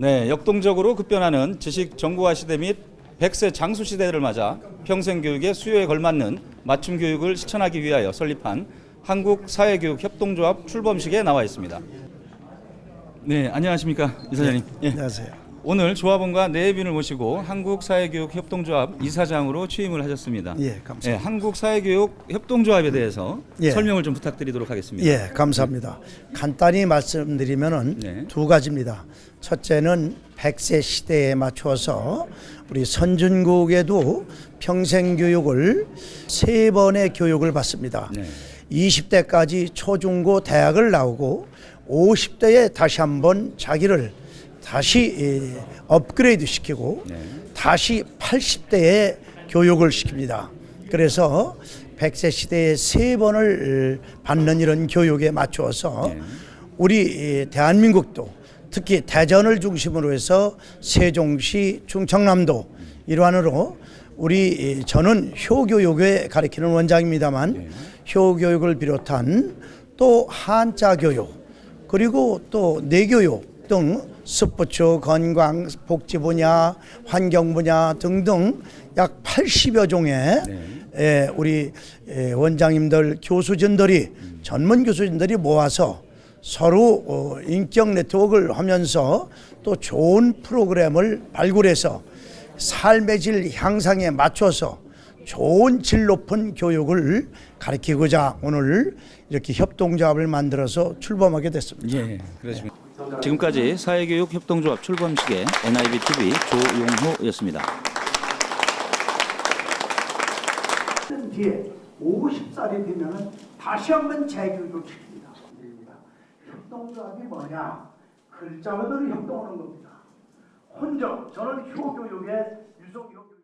네, 역동적으로 급변하는 지식 정보화 시대 및 100세 장수 시대를 맞아 평생 교육의 수요에 걸맞는 맞춤 교육을 실천하기 위하여 설립한 한국 사회교육 협동조합 출범식에 나와 있습니다. 네, 안녕하십니까 이사장님. 예. 안녕하세요. 오늘 조합원과 네 분을 모시고 한국 사회교육 협동조합 이사장으로 취임을 하셨습니다. 예, 감사합니다. 예, 한국 사회교육 협동조합에 대해서 예. 설명을 좀 부탁드리도록 하겠습니다. 예, 감사합니다. 간단히 말씀드리면은 네. 두 가지입니다. 첫째는 100세 시대에 맞춰서 우리 선진국에도 평생 교육을 세 번의 교육을 받습니다. 네. 20대까지 초중고 대학을 나오고 50대에 다시 한번 자기를 다시 예, 업그레이드 시키고 네. 다시 80대에 교육을 시킵니다. 그래서 100세 시대에 세 번을 받는 이런 교육에 맞추어서 네. 우리 이 대한민국도 특히 대전을 중심으로 해서 세종시, 충청남도 일환으로 우리 이 저는 효교육에 가르치는 원장입니다만 효교육을 비롯한 또 한자 교육 그리고 또 내교육 등 스포츠, 건강, 복지 분야, 환경 분야 등등 약 80여 종의 에, 우리 에, 원장님들, 교수진들이 전문 교수진들이 모아서 서로 어, 인격 네트워크를 하면서 또 좋은 프로그램을 발굴해서 삶의 질 향상에 맞춰서 좋은 질 높은 교육을 가르치고자 오늘 이렇게 협동조합을 만들어서 출범하게 됐습니다. 예, 그렇습니다. 지금까지 사회교육 협동조합 출범식의 NIB TV 조용호였습니다. 뒤에 50살이 되면은 다시 한번 재교육을 시킵니다. 협동조합이 뭐냐? 글자 그대로 협동하는 겁니다. 혼자 저는 효교육의 유속 협